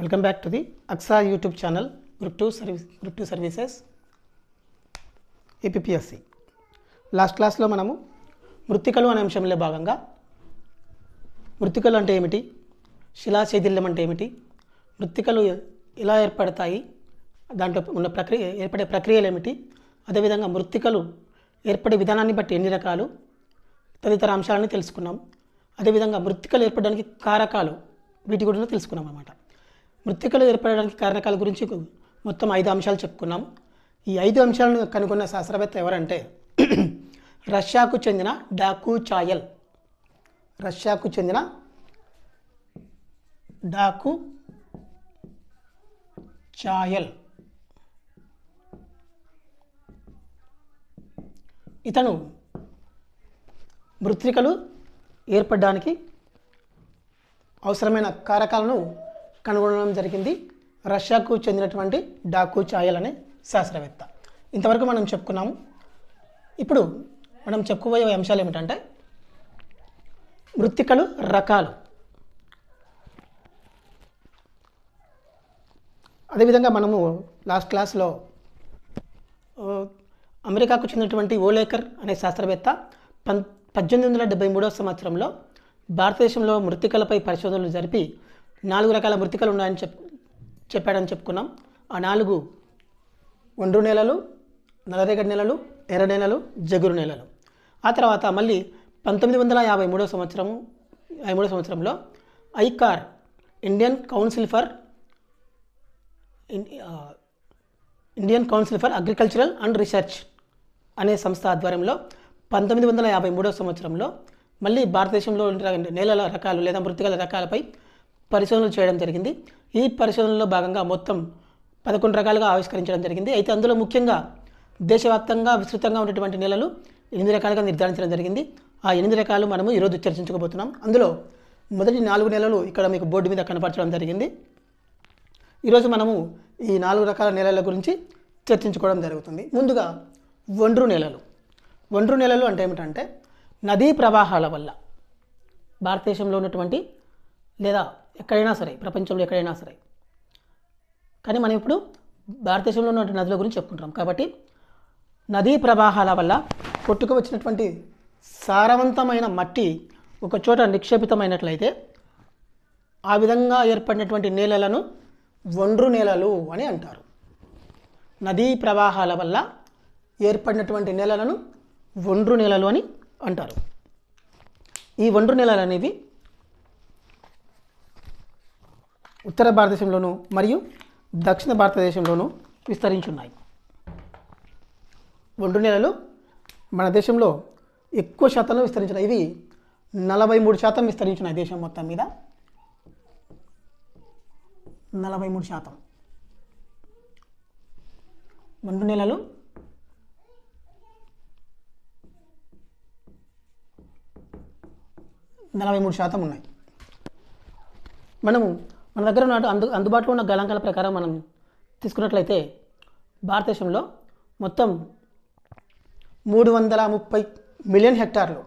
Welcome back to the Aqsa YouTube channel group two service group two services APSC last క్లాస్లో మనము మృతికలు అనే అంశంలో భాగంగా మృత్తికలు అంటే ఏమిటి? శిలా శైథిల్యం అంటే ఏమిటి? మృత్తికలు ఎలా ఏర్పడతాయి? దాంట్లో ఉన్న ప్రక్రియ ఏర్పడే ప్రక్రియలు ఏమిటి? అదేవిధంగా మృత్తికలు ఏర్పడే విధానాన్ని బట్టి ఎన్ని రకాలు? తదితర అంశాలని తెలుసుకున్నాం. అదేవిధంగా మృత్తికలు ఏర్పడడానికి కారకాలు వీటి గురించి తెలుసుకున్నాం అన్నమాట. మృతికలు ఏర్పడడానికి కారణకాల గురించి మొత్తం ఐదు అంశాలు చెప్పుకున్నాం. ఈ ఐదు అంశాలను కనుగొన్న శాస్త్రవేత్త ఎవరంటే రష్యాకు చెందిన డాకు చాయల్. రష్యాకు చెందిన డాకు చాయల్. ఇతను మృత్తికలు ఏర్పడడానికి అవసరమైన కారకాలను కనుగొనడం జరిగింది. రష్యాకు చెందినటువంటి డాకు ఛాయల్ అనే శాస్త్రవేత్త. ఇంతవరకు మనం చెప్పుకున్నాము. ఇప్పుడు మనం చెప్పుకోబోయే అంశాలు ఏమిటంటే మృత్తికలు రకాలు. అదేవిధంగా మనము లాస్ట్ క్లాస్లో అమెరికాకు చెందినటువంటి ఓలేకర్ అనే శాస్త్రవేత్త పం పద్దెనిమిది వందల డెబ్బై మూడవ సంవత్సరంలో భారతదేశంలో మృత్తికలపై పరిశోధనలు జరిపి నాలుగు రకాల మృతికలు ఉన్నాయని చెప్ చెప్పాడని చెప్పుకున్నాం. ఆ నాలుగు ఒండ్రు నేలలు నల్లరేగడి నేలలు ఎర్ర నేలలు జగురు నేలలు. ఆ తర్వాత మళ్ళీ పంతొమ్మిది వందల యాభై మూడో సంవత్సరము యాభై మూడో సంవత్సరంలో ICAR Indian council for in- Indian council for agricultural and research అనే సంస్థ ఆధ్వర్యంలో పంతొమ్మిది వందల యాభై మూడో సంవత్సరంలో మళ్ళీ భారతదేశంలో నేలల రకాలు లేదా మృతికల రకాలపై పరిశోధనలు చేయడం జరిగింది. ఈ పరిశోధనలో భాగంగా మొత్తం పదకొండు రకాలుగా ఆవిష్కరించడం జరిగింది. అయితే అందులో ముఖ్యంగా దేశవ్యాప్తంగా విస్తృతంగా ఉన్నటువంటి నేలలు ఎనిమిది రకాలుగా నిర్ధారించడం జరిగింది. ఆ ఎనిమిది రకాలు మనము ఈరోజు చర్చించుకోబోతున్నాం. అందులో మొదటి నాలుగు నెలలు ఇక్కడ మీకు బోర్డు మీద కనపరచడం జరిగింది. ఈరోజు మనము ఈ నాలుగు రకాల నేలల గురించి చర్చించుకోవడం జరుగుతుంది. ముందుగా ఒండ్రు నేలలు. ఒండ్రు నేలలు అంటే ఏమిటంటే నదీ ప్రవాహాల వల్ల భారతదేశంలో ఉన్నటువంటి లేదా ఎక్కడైనా సరే ప్రపంచంలో ఎక్కడైనా సరే. కానీ మనం ఇప్పుడు భారతదేశంలో ఉన్న నదుల గురించి చెప్పుకుంటాం కాబట్టి నదీ ప్రవాహాల వల్ల కొట్టుకు వచ్చినటువంటి సారవంతమైన మట్టి ఒక చోట నిక్షేపితమైనట్లయితే ఆ విధంగా ఏర్పడినటువంటి నేలలను ఒండ్రు నేలలు అని అంటారు. నదీ ప్రవాహాల వల్ల ఏర్పడినటువంటి నేలలను ఒండ్రు నేలలు అని అంటారు. ఈ ఒండ్రు నేలలు అనేవి ఉత్తర భారతదేశంలోను మరియు దక్షిణ భారతదేశంలోనూ విస్తరించున్నాయి. ఒండు నేలలు మన దేశంలో ఎక్కువ శాతంలో విస్తరించినాయి. ఇవి నలభై మూడు శాతం విస్తరించినాయి దేశం మొత్తం మీద. నలభై మూడు శాతం. ఒండు నేలలు నలభై మూడు శాతం ఉన్నాయి. మనము మన దగ్గర ఉన్న అందు అందుబాటులో ఉన్న గణాంకాల ప్రకారం మనం తీసుకున్నట్లయితే భారతదేశంలో మొత్తం మూడు వందల ముప్పై మిలియన్ హెక్టార్లు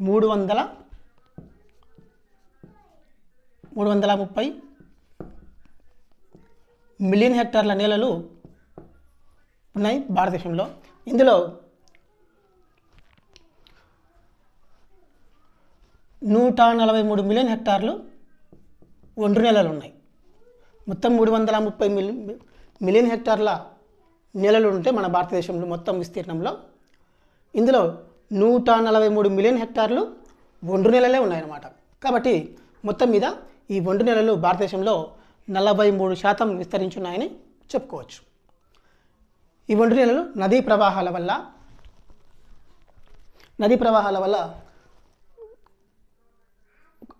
మూడు వందల మూడు వందల ముప్పై మిలియన్ హెక్టార్ల నేలలు ఉన్నాయి భారతదేశంలో. ఇందులో నూట నలభై మూడు మిలియన్ హెక్టార్లు ఒండ్రు నేలలు ఉన్నాయి. మొత్తం మూడు వందల ముప్పై మిలి మిలియన్ హెక్టార్ల నేలలు ఉంటే మన భారతదేశంలో మొత్తం విస్తీర్ణంలో ఇందులో నూట నలభై మూడు మిలియన్ హెక్టార్లు ఒండ్రు నేలలే ఉన్నాయన్నమాట. కాబట్టి మొత్తం మీద ఈ ఒండ్రు నేలలు భారతదేశంలో నలభై మూడు శాతం విస్తరించున్నాయని చెప్పుకోవచ్చు. ఈ ఒండ్రు నేలలు నదీ ప్రవాహాల వల్ల నదీ ప్రవాహాల వల్ల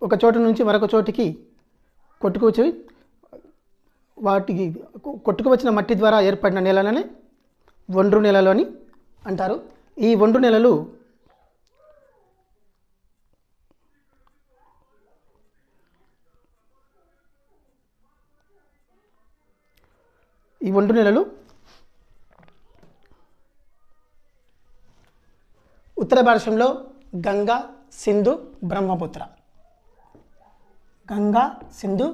ఒక చోటు నుంచి మరొక చోటికి కొట్టుకువచ్చి వాటికి కొట్టుకు వచ్చిన మట్టి ద్వారా ఏర్పడిన నేలలని ఒండ్రు నేలలు అని అంటారు. ఈ ఒండ్రు నేలలు ఈ ఒండ్రు నేలలు ఉత్తర భారతంలో గంగా సింధు బ్రహ్మపుత్ర. గంగా సింధు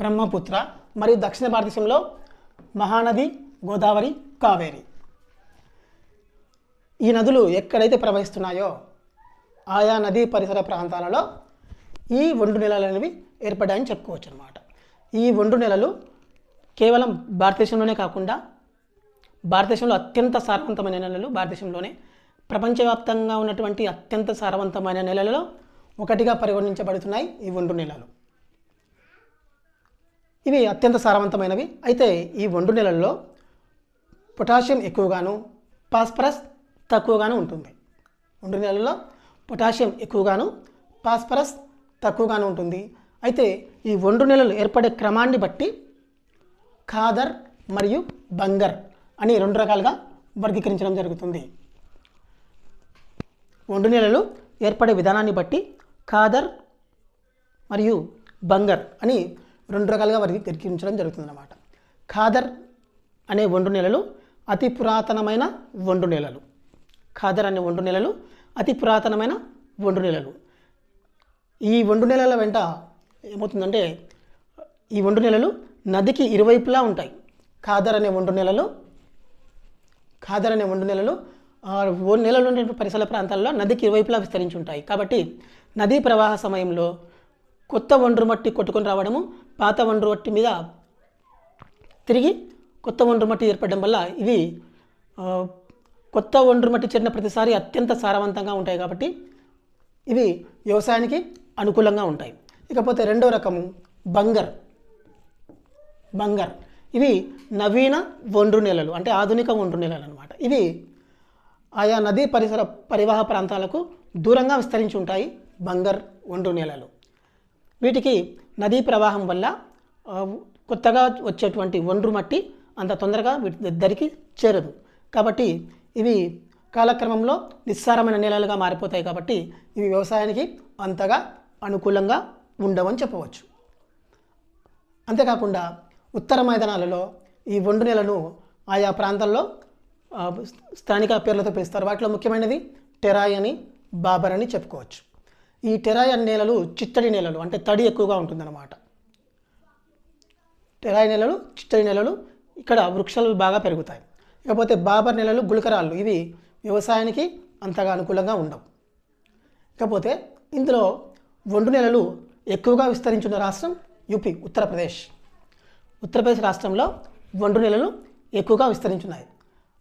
బ్రహ్మపుత్ర మరియు దక్షిణ భారతదేశంలో మహానది గోదావరి కావేరి. ఈ నదులు ఎక్కడైతే ప్రవహిస్తున్నాయో ఆయా నదీ పరిసర ప్రాంతాలలో ఈ ఒండు నెలలు అనేవి ఏర్పడ్డాయని చెప్పుకోవచ్చు అనమాట ఈ ఒండు నెలలు కేవలం భారతదేశంలోనే కాకుండా భారతదేశంలో అత్యంత సారవంతమైన నెలలు భారతదేశంలోనే ప్రపంచవ్యాప్తంగా ఉన్నటువంటి అత్యంత సారవంతమైన నెలలలో ఒకటిగా పరిగణించబడుతున్నాయి ఈ ఒండు నెలలు. ఇవి అత్యంత సారవంతమైనవి. అయితే ఈ ఒండు నెలల్లో పొటాషియం ఎక్కువగాను ఫాస్ఫరస్ తక్కువగాను ఉంటుంది. ఒండు నెలల్లో పొటాషియం ఎక్కువగాను ఫాస్ఫరస్ తక్కువగాను ఉంటుంది. అయితే ఈ ఒండు నెలలు ఏర్పడే క్రమాన్ని బట్టి ఖాదర్ మరియు బంగర్ అని రెండు రకాలుగా వర్గీకరించడం జరుగుతుంది. ఒండు నెలలు ఏర్పడే విధానాన్ని బట్టి ఖాదర్ మరియు బంగర్ అని రెండు రకాలుగా వర్గీకరించడం జరుగుతుందన్నమాట. ఖాదర్ అనే ఒండు నెలలు అతి పురాతనమైన ఒండు నెలలు. ఖాదర్ అనే ఒండు నెలలు అతి పురాతనమైన ఒండు నెలలు. ఈ ఒండు నెలల వెంట ఏమవుతుందంటే ఈ ఒండు నెలలు నదికి ఇరువైపులా ఉంటాయి. ఖాదర్ అనే ఒండు నెలలు ఖాదర్ అనే ఒండు నెలలు నెలలు ఉండే పరిసర ప్రాంతాల్లో నదికి ఇరువైపులా విస్తరించి ఉంటాయి. కాబట్టి నదీ ప్రవాహ సమయంలో కొత్త ఒండ్రు మట్టి కొట్టుకొని రావడము పాత ఒండ్రు మట్టి మీద తిరిగి కొత్త ఒండ్రు మట్టి ఏర్పడడం వల్ల ఇవి కొత్త ఒండ్రు మట్టి చేరిన ప్రతిసారి అత్యంత సారవంతంగా ఉంటాయి కాబట్టి ఇవి వ్యవసాయానికి అనుకూలంగా ఉంటాయి. ఇకపోతే రెండో రకము బంగర్. బంగర్. ఇవి నవీన ఒండ్రు నేలలు అంటే ఆధునిక ఒండ్రు నేలలు అనమాట ఇవి ఆయా నదీ పరిసర పరివాహ ప్రాంతాలకు దూరంగా విస్తరించి ఉంటాయి బంగర్ ఒండ్రు నేలలు. వీటికి నదీ ప్రవాహం వల్ల కొత్తగా వచ్చేటువంటి ఒండ్రు మట్టి అంత తొందరగా వీటి దరికి చేరదు. కాబట్టి ఇవి కాలక్రమంలో నిస్సారమైన నేలలుగా మారిపోతాయి కాబట్టి ఇవి వ్యవసాయానికి అంతగా అనుకూలంగా ఉండవని చెప్పవచ్చు. అంతేకాకుండా ఉత్తర మైదానాలలో ఈ ఒండు నేలను ఆయా ప్రాంతాల్లో స్థానిక పేర్లతో పిలుస్తారు. వాటిలో ముఖ్యమైనది టెరాయ్ అని బాబర్ అని చెప్పుకోవచ్చు. ఈ టెరాయన్ నేలలు చిత్తడి నేలలు అంటే తడి ఎక్కువగా ఉంటుందన్నమాట. టెరాయి నేలలు చిత్తడి నేలలు ఇక్కడ వృక్షాలు బాగా పెరుగుతాయి. ఇకపోతే బాబర్ నేలలు గుళకరాళ్ళు ఇవి వ్యవసాయానికి అంతగా అనుకూలంగా ఉండవు. ఇకపోతే ఇందులో ఒండు నేలలు ఎక్కువగా విస్తరించిన రాష్ట్రం యూపీ ఉత్తరప్రదేశ్. ఉత్తరప్రదేశ్ రాష్ట్రంలో ఒండు నేలలు ఎక్కువగా విస్తరించున్నాయి.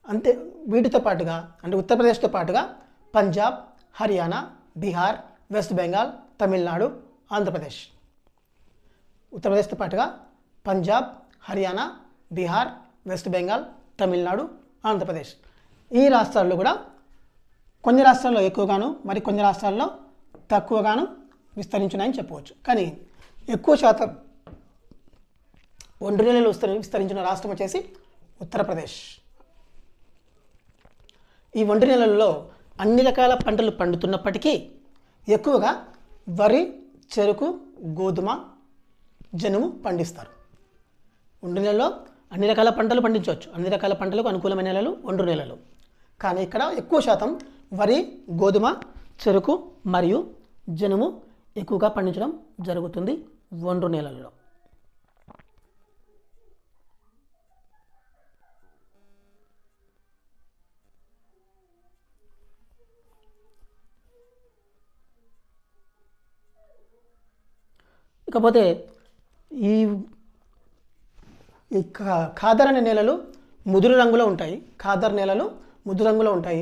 అంతే వీటితో పాటుగా అంటే ఉత్తరప్రదేశ్తో పాటుగా పంజాబ్ హర్యానా బీహార్ వెస్ట్ బెంగాల్ తమిళనాడు ఆంధ్రప్రదేశ్. ఉత్తరప్రదేశ్తో పాటుగా పంజాబ్ హర్యానా బీహార్ వెస్ట్ బెంగాల్ తమిళనాడు ఆంధ్రప్రదేశ్. ఈ రాష్ట్రాల్లో కూడా కొన్ని రాష్ట్రాల్లో ఎక్కువగాను మరి కొన్ని రాష్ట్రాల్లో తక్కువగాను విస్తరించున్నాయని చెప్పవచ్చు. కానీ ఎక్కువ శాతం ఒండ్రు నెలలు విస్తరించిన రాష్ట్రం వచ్చేసి ఉత్తరప్రదేశ్. ఈ ఒండ్రు నెలల్లో అన్ని రకాల పంటలు పండుతున్నప్పటికీ ఎక్కువగా వరి చెరుకు గోధుమ జనుము పండిస్తారు. ఒండ్రు నెలలో అన్ని రకాల పంటలు పండించవచ్చు. అన్ని రకాల పంటలకు అనుకూలమైన నెలలు ఒండ్రు నెలలు. కానీ ఇక్కడ ఎక్కువ శాతం వరి గోధుమ చెరుకు మరియు జనుము ఎక్కువగా పండించడం జరుగుతుంది ఒండ్రు నెలల్లో. ఇకపోతే ఈ ఈ ఖాదర్ అనే నేలలు ముదురు రంగులో ఉంటాయి. ఖాదర్ నేలలు ముదురు రంగులో ఉంటాయి.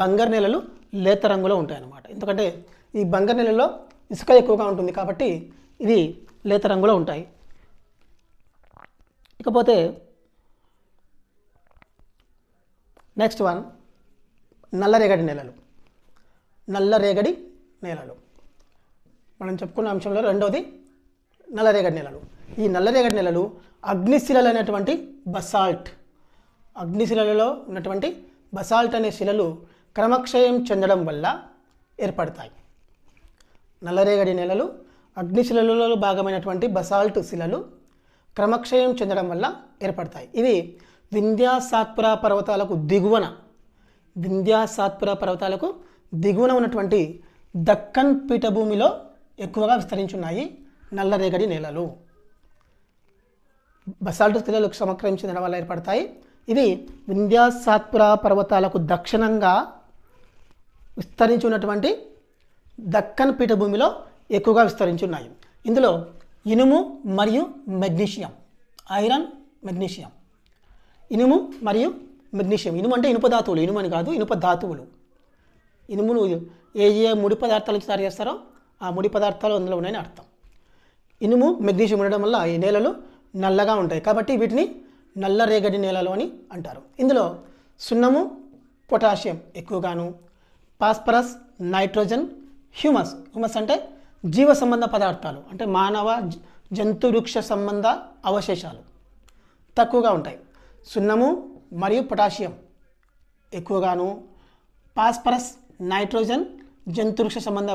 బంగారు నేలలు లేత రంగులో ఉంటాయి అన్నమాట ఎందుకంటే ఈ బంగారు నేలలో ఇసుక ఎక్కువగా ఉంటుంది కాబట్టి ఇవి లేత రంగులో ఉంటాయి. ఇకపోతే నెక్స్ట్ వన్ నల్లరేగడి నేలలు. నల్లరేగడి నేలలు. మనం చెప్పుకున్న అంశంలో రెండవది నల్లరేగడి నెలలు. ఈ నల్లరేగడి నెలలు అగ్నిశిలలు అనేటువంటి బసాల్ట్. అగ్నిశిలలో ఉన్నటువంటి బసాల్ట్ అనే శిలలు క్రమక్షయం చెందడం వల్ల ఏర్పడతాయి. నల్లరేగడి నెలలు అగ్నిశిలలో భాగమైనటువంటి బసాల్ట్ శిలలు క్రమక్షయం చెందడం వల్ల ఏర్పడతాయి. ఇవి వింధ్యా సాత్పుర పర్వతాలకు దిగువన వింధ్యా సాత్పుర పర్వతాలకు దిగువన ఉన్నటువంటి దక్కన్ పీఠభూమిలో ఎక్కువగా విస్తరించున్నాయి. నల్లరేగడి నేలలు. బసాల్ట్ శిలలు సమక్రమించిన వల్ల ఏర్పడతాయి. ఇవి వింధ్యాసాత్పుర పర్వతాలకు దక్షిణంగా విస్తరించి ఉన్నటువంటి దక్కన్ పీఠభూమిలో ఎక్కువగా విస్తరించి ఉన్నాయి ఇందులో ఇనుము మరియు మెగ్నీషియం ఐరన్ మెగ్నీషియం. ఇనుము మరియు మెగ్నీషియం. ఇనుము అంటే ఇనుప ధాతువులు. ఇనుము అని కాదు ఇనుప ధాతువులు. ఇనుమును ఏ ఏ ముడి పదార్థాల నుంచి తయారు చేస్తారో ఆ ముడి పదార్థాలు అందులో ఉన్నాయని అర్థం. ఇనుము మెగ్నీషియం ఉండడం వల్ల ఈ నేలలు నల్లగా ఉంటాయి. కాబట్టి వీటిని నల్ల రేగడి నేలలు అని అంటారు. ఇందులో సున్నము పొటాషియం ఎక్కువగాను పాస్పరస్ నైట్రోజన్ హ్యూమస్. హ్యూమస్ అంటే జీవ సంబంధ పదార్థాలు అంటే మానవ జంతు వృక్ష సంబంధ అవశేషాలు తక్కువగా ఉంటాయి. సున్నము మరియు పొటాషియం ఎక్కువగాను పాస్పరస్ నైట్రోజన్ జంతువృక్ష సంబంధ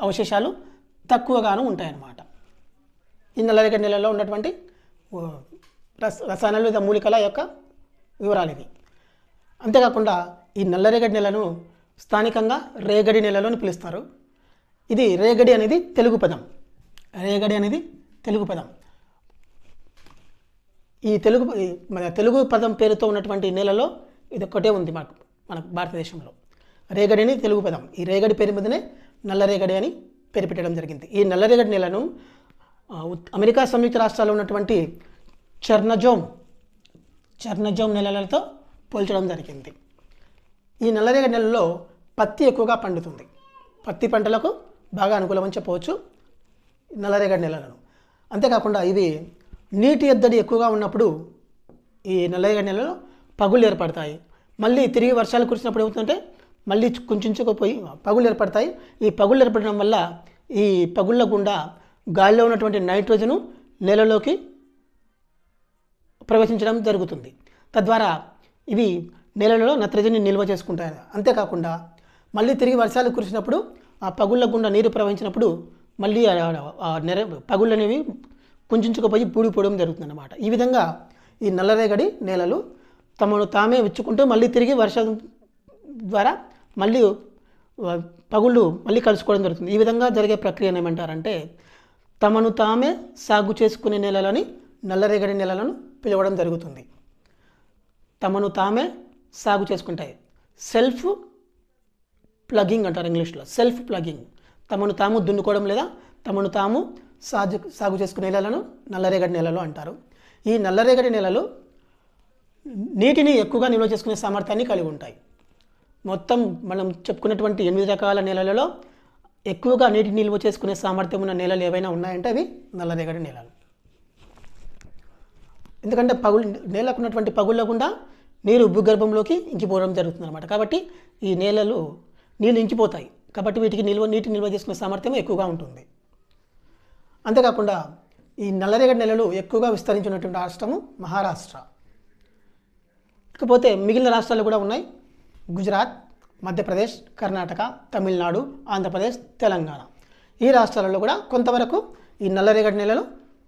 అవశేషాలు తక్కువగాను ఉంటాయన్నమాట. ఈ నల్లరేగడి నెలలో ఉన్నటువంటి రస రసాయనాలు లేదా మూలికల యొక్క వివరాలు ఇవి. అంతేకాకుండా ఈ నల్లరేగడి నెలను స్థానికంగా రేగడి నెలలో అని పిలుస్తారు. ఇది రేగడి అనేది తెలుగు పదం. రేగడి అనేది తెలుగు పదం. ఈ తెలుగు మన తెలుగు పదం పేరుతో ఉన్నటువంటి నేలలో ఇది ఒక్కటే ఉంది మనకు మన భారతదేశంలో. రేగడి అని తెలుగు పదం. ఈ రేగడి పేరు మీదనే నల్లరేగడి అని పేరు పెట్టడం జరిగింది. ఈ నల్లరేగడి నేలను అమెరికా సంయుక్త రాష్ట్రాల్లో ఉన్నటువంటి చర్నజోమ్ చర్నజోమ్ నెలలతో పోల్చడం జరిగింది. ఈ నల్లరేగడి నెలలో పత్తి ఎక్కువగా పండుతుంది. పత్తి పంటలకు బాగా అనుకూలమని చెప్పవచ్చు నల్లరేగడి నెలలను. అంతేకాకుండా ఇవి నీటి ఎద్దడి ఎక్కువగా ఉన్నప్పుడు ఈ నల్లరేగడి నెలలో పగులు ఏర్పడతాయి. మళ్ళీ తిరిగి వర్షాలు కురిసినప్పుడు ఏమవుతుందంటే మళ్ళీ కుంచుకుపోయి పగులు ఏర్పడతాయి. ఈ పగులు ఏర్పడడం వల్ల ఈ పగుళ్ళ గుండా గాలిలో ఉన్నటువంటి నైట్రోజను నేలలోకి ప్రవేశించడం జరుగుతుంది. తద్వారా ఇవి నేలలో నత్రజని నిల్వ చేసుకుంటాయి. అంతేకాకుండా మళ్ళీ తిరిగి వర్షాలు కురిసినప్పుడు ఆ పగుళ్ళ గుండా నీరు ప్రవహించినప్పుడు మళ్ళీ ఆ- నెర పగుళ్ళు అనేవి కుంచుకుపోయి పూడిపోవడం జరుగుతుంది అన్నమాట ఈ విధంగా ఈ నల్లరేగడి నేలలు తమను తామే విచ్చుకుంటూ మళ్ళీ తిరిగి వర్షం ద్వారా మళ్ళీ పగుళ్ళు మళ్ళీ కలుసుకోవడం జరుగుతుంది. ఈ విధంగా జరిగే ప్రక్రియను ఏమంటారంటే తమను తామే సాగు చేసుకునే నేలలని నల్లరేగడి నేలలను పిలవడం జరుగుతుంది. తమను తామే సాగు చేసుకుంటాయి. సెల్ఫ్ ప్లగింగ్ అంటారు ఇంగ్లీష్లో. సెల్ఫ్ ప్లగింగ్ తమను తాము దున్నుకోవడం లేదా తమను తాము సాగు సాగు చేసుకునే నేలలను నల్లరేగడి నేలలు అంటారు. ఈ నల్లరేగడి నేలలు నీటిని ఎక్కువగా నిల్వ చేసుకునే సామర్థ్యాన్ని కలిగి ఉంటాయి. మొత్తం మనం చెప్పుకున్నటువంటి ఎనిమిది రకాల నేలలలో ఎక్కువగా నీటిని నిల్వ చేసుకునే సామర్థ్యం ఉన్న నేలలు ఏవైనా ఉన్నాయంటే అవి నల్లరేగడి నేలలు. ఎందుకంటే పగులు నేలకు ఉన్నటువంటి పగుళ్ళ గుండా నీరు భూగర్భంలోకి ఇంకిపోవడం జరుగుతుంది అనమాట కాబట్టి ఈ నేలలు నీళ్ళు ఇంకిపోతాయి. కాబట్టి వీటికి నిల్వ నీటి నిల్వ చేసుకునే సామర్థ్యం ఎక్కువగా ఉంటుంది. అంతేకాకుండా ఈ నల్లరేగడి నెలలు ఎక్కువగా విస్తరించినటువంటి రాష్ట్రము మహారాష్ట్ర. ఇకపోతే మిగిలిన రాష్ట్రాలు కూడా ఉన్నాయి. గుజరాత్ మధ్యప్రదేశ్ కర్ణాటక తమిళనాడు ఆంధ్రప్రదేశ్ తెలంగాణ. ఈ రాష్ట్రాలలో కూడా కొంతవరకు ఈ నల్లరేగడి నెలలు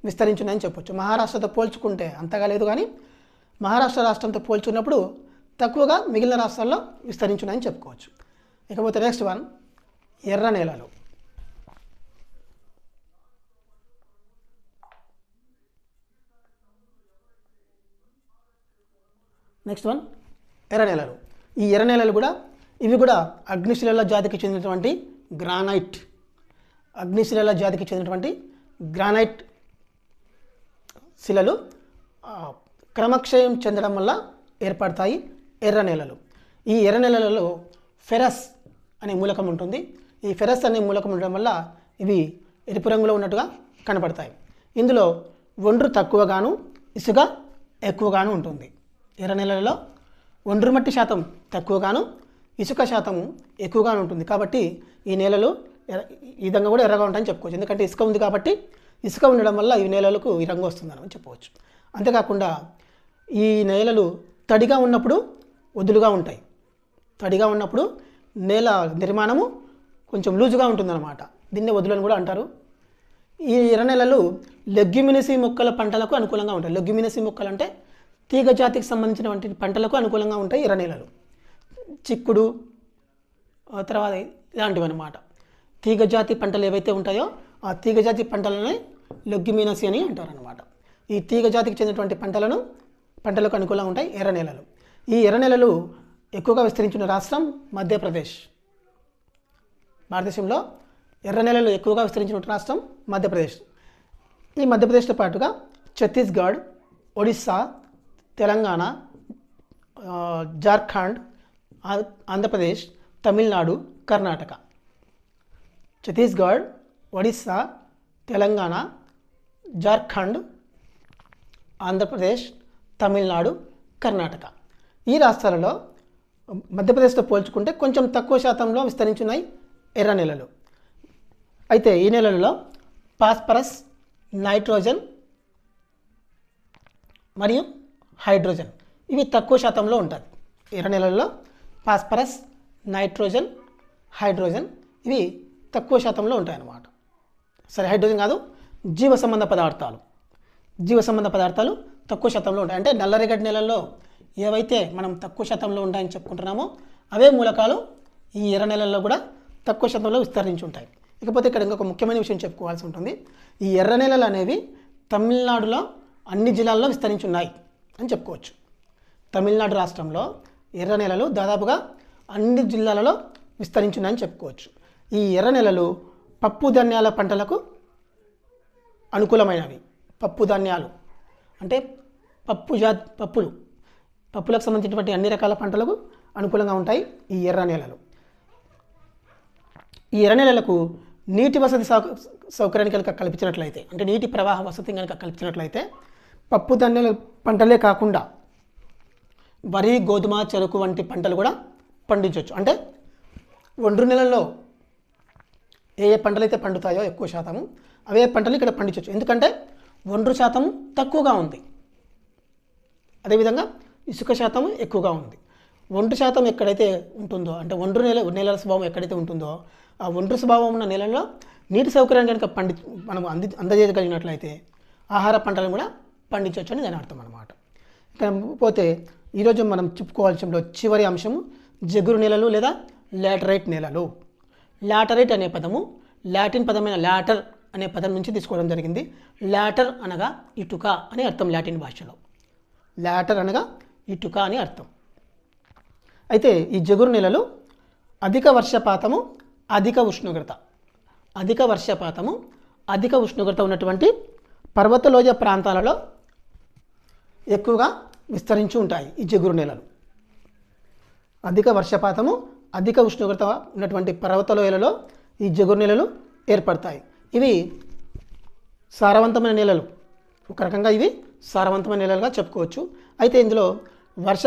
విస్తరించున్నాయని చెప్పొచ్చు. మహారాష్ట్రతో పోల్చుకుంటే అంతగా లేదు కానీ మహారాష్ట్ర రాష్ట్రంతో పోల్చుకున్నప్పుడు తక్కువగా మిగిలిన రాష్ట్రాల్లో విస్తరించున్నాయని చెప్పుకోవచ్చు. ఇకపోతే నెక్స్ట్ వన్ ఎర్ర నేలలు. నెక్స్ట్ వన్ ఎర్ర నేలలు. ఈ ఎర్ర నేలలు కూడా ఇవి కూడా అగ్నిశిలల జాతికి చెందినటువంటి గ్రానైట్. అగ్నిశిలల జాతికి చెందినటువంటి గ్రానైట్ శిలలు క్రమక్షయం చెందడం వల్ల ఏర్పడతాయి ఎర్ర నేలలు. ఈ ఎర్ర నేలలలో ఫెరస్ అనే మూలకం ఉంటుంది. ఈ ఫెరస్ అనే మూలకం ఉండడం వల్ల ఇవి ఎరుపు రంగులో ఉన్నట్టుగా కనపడతాయి. ఇందులో ఒండ్రు తక్కువగాను ఇసుక ఎక్కువగాను ఉంటుంది. ఎర్ర నేలలలో ఒండ్రు మట్టి శాతం తక్కువగాను ఇసుక శాతం ఎక్కువగా ఉంటుంది. కాబట్టి ఈ నేలలు ఎర్ర- ఈ విధంగా కూడా ఎర్రగా ఉంటాయని చెప్పుకోవచ్చు. ఎందుకంటే ఇసుక ఉంది కాబట్టి ఇసుక ఉండడం వల్ల ఈ నేలలకు ఈ రంగు వస్తుందని చెప్పవచ్చు. అంతేకాకుండా ఈ నేలలు తడిగా ఉన్నప్పుడు వదులుగా ఉంటాయి. తడిగా ఉన్నప్పుడు నేల నిర్మాణము కొంచెం లూజుగా ఉంటుందన్నమాట. దీన్నే వదులని కూడా అంటారు. ఈ ఎర్ర నెలలు లెగ్యుమినసి మొక్కల పంటలకు అనుకూలంగా ఉంటాయి. లెగ్యుమినసి మొక్కలు అంటే తీగ జాతికి సంబంధించినటువంటి పంటలకు అనుకూలంగా ఉంటాయి ఎర్ర నేలలు. చిక్కుడు తర్వాత ఇలాంటివి అనమాట తీగజాతి పంటలు ఏవైతే ఉంటాయో ఆ తీగజాతి పంటలని లెగ్యుమినసి అని అంటారు అనమాట ఈ తీగజాతికి చెందినటువంటి పంటలను పంటలకు అనుకూలంగా ఉంటాయి ఎర్ర నేలలు. ఈ ఎర్ర నేలలు ఎక్కువగా విస్తరించిన రాష్ట్రం మధ్యప్రదేశ్. భారతదేశంలో ఎర్ర నేలలు ఎక్కువగా విస్తరించిన రాష్ట్రం మధ్యప్రదేశ్. ఈ మధ్యప్రదేశ్తో పాటుగా ఛత్తీస్గఢ్ ఒడిస్సా తెలంగాణ జార్ఖండ్ ఆంధ్రప్రదేశ్ తమిళనాడు కర్ణాటక. ఛత్తీస్గఢ్ ఒడిస్సా తెలంగాణ జార్ఖండ్ ఆంధ్రప్రదేశ్ తమిళనాడు కర్ణాటక. ఈ రాష్ట్రాలలో మధ్యప్రదేశ్తో పోల్చుకుంటే కొంచెం తక్కువ శాతంలో విస్తరించున్నాయి ఎర్ర నెలలు. అయితే ఈ నెలలలో పాస్పరస్ నైట్రోజన్ మరియు హైడ్రోజన్ ఇవి తక్కువ శాతంలో ఉంటుంది ఎర్ర నెలల్లో ఫాస్పరస్ నైట్రోజన్ హైడ్రోజన్ ఇవి తక్కువ శాతంలో ఉంటాయి అన్నమాట సరే హైడ్రోజన్ కాదు జీవ సంబంధ పదార్థాలు. జీవ సంబంధ పదార్థాలు తక్కువ శాతంలో ఉంటాయి. అంటే నల్లరేగడి నెలల్లో ఏవైతే మనం తక్కువ శాతంలో ఉంటాయని చెప్పుకుంటున్నామో అవే మూలకాలు ఈ ఎర్ర నెలల్లో కూడా తక్కువ శాతంలో విస్తరించి ఉంటాయి. ఇకపోతే ఇక్కడ ఇంకొక ముఖ్యమైన విషయం చెప్పుకోవాల్సి ఉంటుంది. ఈ ఎర్ర నెలలు అనేవి తమిళనాడులో అన్ని జిల్లాల్లో విస్తరించి ఉన్నాయి అని చెప్పుకోవచ్చు. తమిళనాడు రాష్ట్రంలో ఎర్ర నెలలు దాదాపుగా అన్ని జిల్లాలలో విస్తరించిందని చెప్పుకోవచ్చు. ఈ ఎర్ర నెలలు పప్పు ధాన్యాల పంటలకు అనుకూలమైనవి. పప్పు ధాన్యాలు అంటే పప్పు జా పప్పులు. పప్పులకు సంబంధించినటువంటి అన్ని రకాల పంటలకు అనుకూలంగా ఉంటాయి ఈ ఎర్ర నేలలు. ఈ ఎర్ర నేలలకు నీటి వసతి సౌ సౌకర్యాన్ని కనుక కల్పించినట్లయితే అంటే నీటి ప్రవాహ వసతి కనుక కల్పించినట్లయితే పప్పు ధాన్యాల పంటలే కాకుండా వరి గోధుమ చెరుకు వంటి పంటలు కూడా పండించవచ్చు. అంటే ఒండ్రు నెలల్లో ఏ ఏ పంటలు అయితే పండుతాయో ఎక్కువ శాతము అవే పంటలు ఇక్కడ పండించవచ్చు. ఎందుకంటే ఒండ్రు శాతం తక్కువగా ఉంది. అదేవిధంగా ఇసుక శాతం ఎక్కువగా ఉంది. ఒండ్రు శాతం ఎక్కడైతే ఉంటుందో అంటే ఒండ్రు నేల నేలల స్వభావం ఎక్కడైతే ఉంటుందో ఆ ఒండ్రు స్వభావం ఉన్న నేలల్లో నీటి సౌకర్యాన్ని కనుక పండి మనం అంది అందజేయగలిగినట్లయితే ఆహార పంటలను కూడా పండించవచ్చు అని దాని అర్థం అనమాట ఇక పోతే ఈరోజు మనం చెప్పుకోవాల్సిన చివరి అంశం జగురు నేలలు లేదా లాటరైట్ నేలలు. లాటరైట్ అనే పదము లాటిన్ పదమైన లాటర్ అనే పదం నుంచి తీసుకోవడం జరిగింది. లాటర్ అనగా ఇటుక అని అర్థం లాటిన్ భాషలో. లాటర్ అనగా ఇటుక అని అర్థం. అయితే ఈ జగురు నెలలు అధిక వర్షపాతము అధిక ఉష్ణోగ్రత. అధిక వర్షపాతము అధిక ఉష్ణోగ్రత ఉన్నటువంటి పర్వతలోయ ప్రాంతాలలో ఎక్కువగా విస్తరించి ఉంటాయి ఈ జగురు నేలలు. అధిక వర్షపాతము అధిక ఉష్ణోగ్రత ఉన్నటువంటి పర్వతలోయలలో ఈ జగురు నేలలు ఏర్పడతాయి. ఇవి సారవంతమైన నేలలు. ఒక రకంగా ఇవి సారవంతమైన నేలలుగా చెప్పుకోవచ్చు. అయితే ఇందులో వర్ష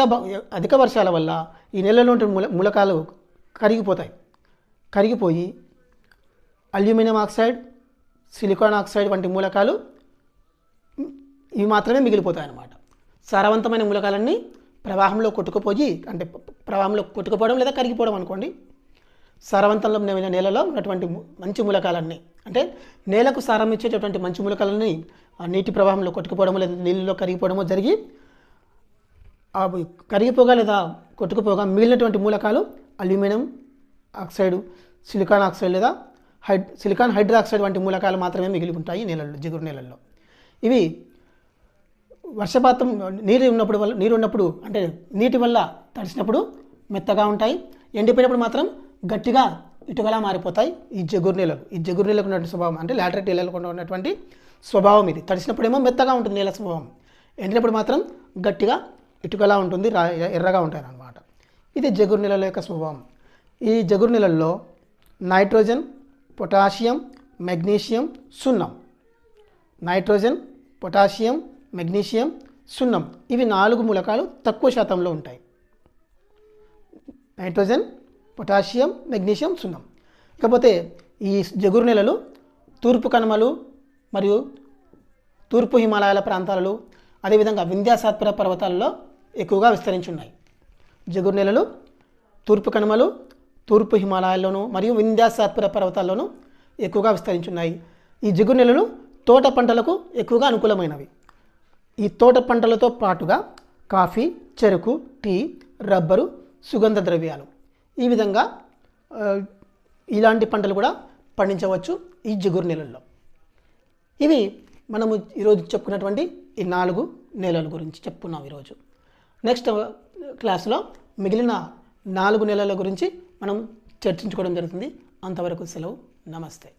అధిక వర్షాల వల్ల ఈ నేలలో ఉండే మూల మూలకాలు కరిగిపోతాయి. కరిగిపోయి అల్యూమినియం ఆక్సైడ్ సిలికాన్ ఆక్సైడ్ వంటి మూలకాలు ఇవి మాత్రమే మిగిలిపోతాయి అన్నమాట సారవంతమైన మూలకాలన్నీ ప్రవాహంలో కొట్టుకుపోయి అంటే ప్రవాహంలో కొట్టుకుపోవడం లేదా కరిగిపోవడం అనుకోండి. సారవంతంలో నేలలో ఉన్నటువంటి మంచి మూలకాలన్నీ అంటే నేలకు సారం ఇచ్చేటటువంటి మంచి మూలకాలన్నీ ఆ నీటి ప్రవాహంలో కొట్టుకుపోవడం లేదా నీళ్ళలో కరిగిపోవడమో జరిగి అవి కరిగిపోగా లేదా కొట్టుకుపోగా మిగిలినటువంటి మూలకాలు అల్యూమినియం ఆక్సైడ్ సిలికాన్ ఆక్సైడ్ లేదా హైడ్ సిలికాన్ హైడ్రాక్సైడ్ వంటి మూలకాలు మాత్రమే మిగిలి ఉంటాయి నేలల్లో జిగురు నేలల్లో. ఇవి వర్షపాతం నీరు ఉన్నప్పుడు వల్ల నీరు ఉన్నప్పుడు అంటే నీటి వల్ల తడిసినప్పుడు మెత్తగా ఉంటాయి. ఎండిపోయినప్పుడు మాత్రం గట్టిగా ఇటుకలా మారిపోతాయి. ఈ జగురు నేలలు ఈ జగురు నీళ్ళకు ఉన్నటువంటి స్వభావం అంటే లాటరైట్ నీళ్ళకు ఉన్నటువంటి స్వభావం ఇది. తడిసినప్పుడేమో మెత్తగా ఉంటుంది నేల స్వభావం. ఎండినప్పుడు మాత్రం గట్టిగా ఇటుకలా ఉంటుంది రా ఎర్రగా ఉంటాయి అన్నమాట ఇది జగురు నీళ్ళ యొక్క స్వభావం. ఈ జగురు నీళ్ళల్లో నైట్రోజన్ పొటాషియం మెగ్నీషియం సున్నం. నైట్రోజన్ పొటాషియం మెగ్నీషియం సున్నం. ఇవి నాలుగు మూలకాలు తక్కువ శాతంలో ఉంటాయి. నైట్రోజన్ పొటాషియం మెగ్నీషియం సున్నం. ఇకపోతే ఈ జగురు నెలలు తూర్పు కనుమలు మరియు తూర్పు హిమాలయాల ప్రాంతాలలో అదేవిధంగా వింధ్యాసాత్పుర పర్వతాలలో ఎక్కువగా విస్తరించి ఉన్నాయి జగురు నెలలు తూర్పు కనుమలు తూర్పు హిమాలయాల్లోనూ మరియు వింధ్యాసాత్పుర పర్వతాల్లోనూ ఎక్కువగా విస్తరించున్నాయి. ఈ జిగురు నెలలు తోట పంటలకు ఎక్కువగా అనుకూలమైనవి. ఈ తోట పంటలతో పాటుగా కాఫీ చెరుకు టీ రబ్బరు సుగంధ ద్రవ్యాలు. ఈ విధంగా ఇలాంటి పంటలు కూడా పండించవచ్చు ఈ జిగురు నెలల్లో. ఇవి మనము ఈరోజు చెప్పుకున్నటువంటి ఈ నాలుగు నెలల గురించి చెప్పుకున్నాం ఈరోజు. నెక్స్ట్ క్లాస్లో మిగిలిన నాలుగు నెలల గురించి మనం చర్చించుకోవడం జరుగుతుంది. అంతవరకు సెలవు. నమస్తే.